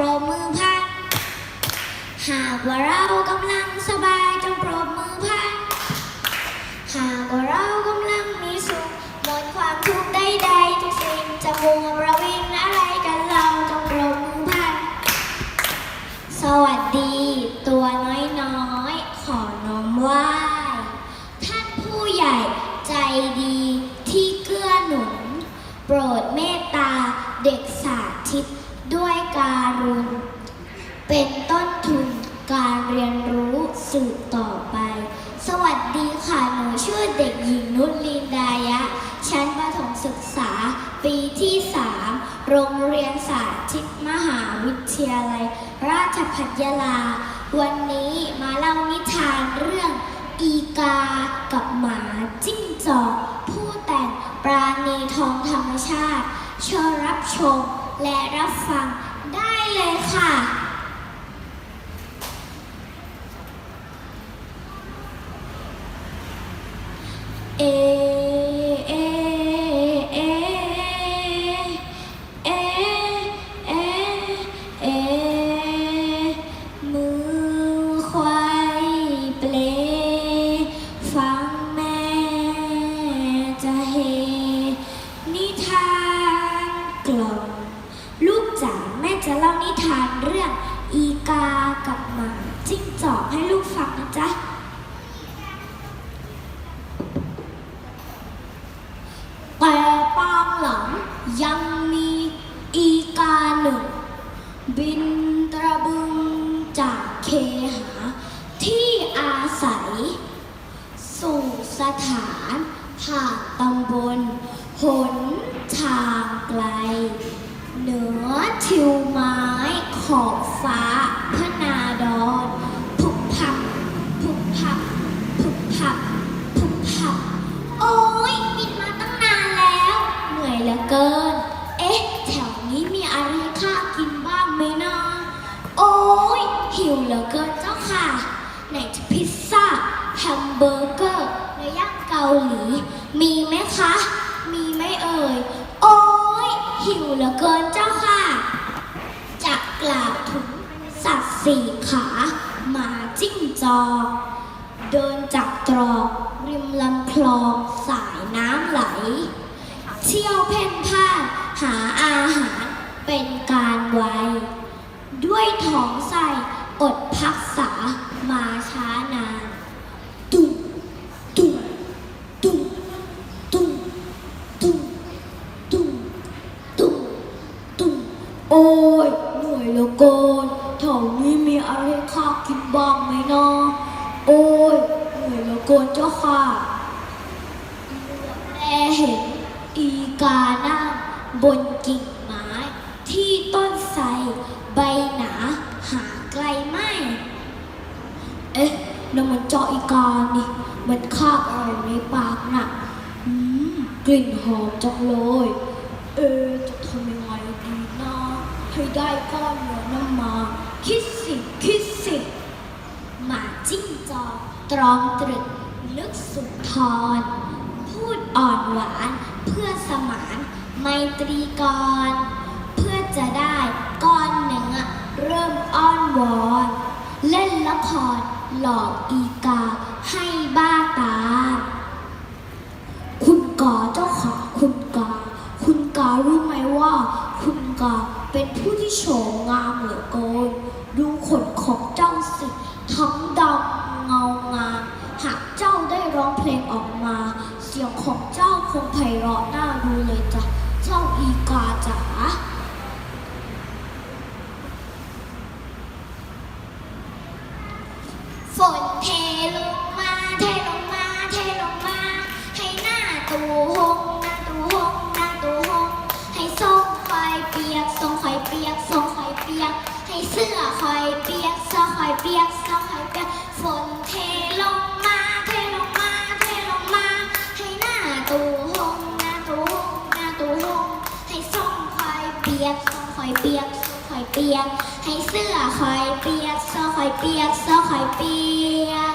รบมือพัน หากว่าเรากำลังสบายจงปรบมือพัน หากว่าเรากำลังมีสุขหมดความทุกข์ใดๆทุกสิ่งจะมัวประวิงอะไรกันเราจงปรบมือพัน สวัสดีตัวน้อยๆ ขอน้อมไหว้ท่านผู้ใหญ่ใจดีที่เกื้อหนุน โปรดเมตตาเด็กสาธิตด้วยการุณ เป็นต้นทุนการเรียนรู้สืบต่อไป สวัสดีค่ะ หนูชื่อ เด็กหญิงนุชลินดายะ ชั้นประถมศึกษา ปีที่ 3 โรงเรียนสาธิตมหาวิทยาลัย ราชภัฏยาลา วันนี้มาเล่านิทานเรื่องอีกา กับหมาจิ้งจอก ผู้แต่งปราณีทองธรรมชาติเชิญรับชมและรับฟังได้เลยค่ะ Eh, บินตระบึงจากเคหาที่อาศัย สู่สถานผ่านตำบลหนทางไกล เหนือทิวไม้ขอบฟ้าพนาดอนผุบพับผุบพับผุบพับผุบพับโอ้ยบินมาตั้งนานแล้ว เหนื่อยเหลือเกิน หิวเหลือเกินเจ้าค่ะ ไหนจะพิซซ่าแฮมเบอร์เกอร์เนื้อย่างเกาหลี มีไหมคะ มีไหมเอ่ย โอ้ยหิวเหลือเกินเจ้าค่ะ จะกล่าวถึงสัตว์สี่ขาหมาจิ้งจอกเดินจากตรอกริมลำคลองสายน้ำไหล เที่ยวเพ่นพ่านหาอาหารเป็นการไวด้วยท้องใส่ มาช้านานตุ้มตุ้มตุ้มตุ้มตุ้มตุ้มตุ้มตุ้มโอ้ยเหนื่อยเหลือเกินแถวนี้มีอะไรให้ข้ากินบ้างไหมนาะโอ้ยเหนื่อยเหลือเกินเจ้าค่ะแม่เห็นอีกานั่งบนกิ่งไม้ ที่ต้นไทรใบหนา หาไกลไม่ เอ๊ะนั่นมันเจาะอีกานี่มันคาบอะไรในปากน่ะอืมกลิ่นหอมจังเลย เอ๊ะจะทำยังไงดีนะให้ได้ก้อนเนื้อนั่นมา คิดสิ คิดสิ หมาจิ้งจอกตรองตรึกนึกสุนทร พูดอ่อนหวานเพื่อสมานไมตรีกร เพื่อจะได้ก้อนเนื้อเริ่มอ้อนวอน เล่นละคร หลอกอีกาให้บ้าตา คุณกาเจ้าขาคุณกาคุณการู้ไหมว่า คุณกาเป็นผู้ที่โฉมงามเหลือเกินดูขนของเจ้าสิทั้งดำเงางามหากเจ้าได้ร้องเพลงออกมา เสียงของเจ้าคงไพเราะน่าดูเลยจ้ะเจ้าอีกาจ๋า ฝนเทลงมาเทลงมาเทลงมา ให้หน้าตูหงหน้าตูหงหน้าตูหงให้ส้มคอยเปียกส้มคอยเปียกส้มคอยเปียก ให้เสื้อคอยเปียกเสื้อคอยเปียกเสื้อคอยเปียก ฝนเทลงมาเทลงมาเทลงมา ให้หน้าตูหงหน้าตูหงหน้าตูหงให้ส้มคอยเปียกส้มคอยเปียก อยเปียก ให้เสื้อคอยเปียกเสื้อคอยเปียกเสื้อคอยเปียก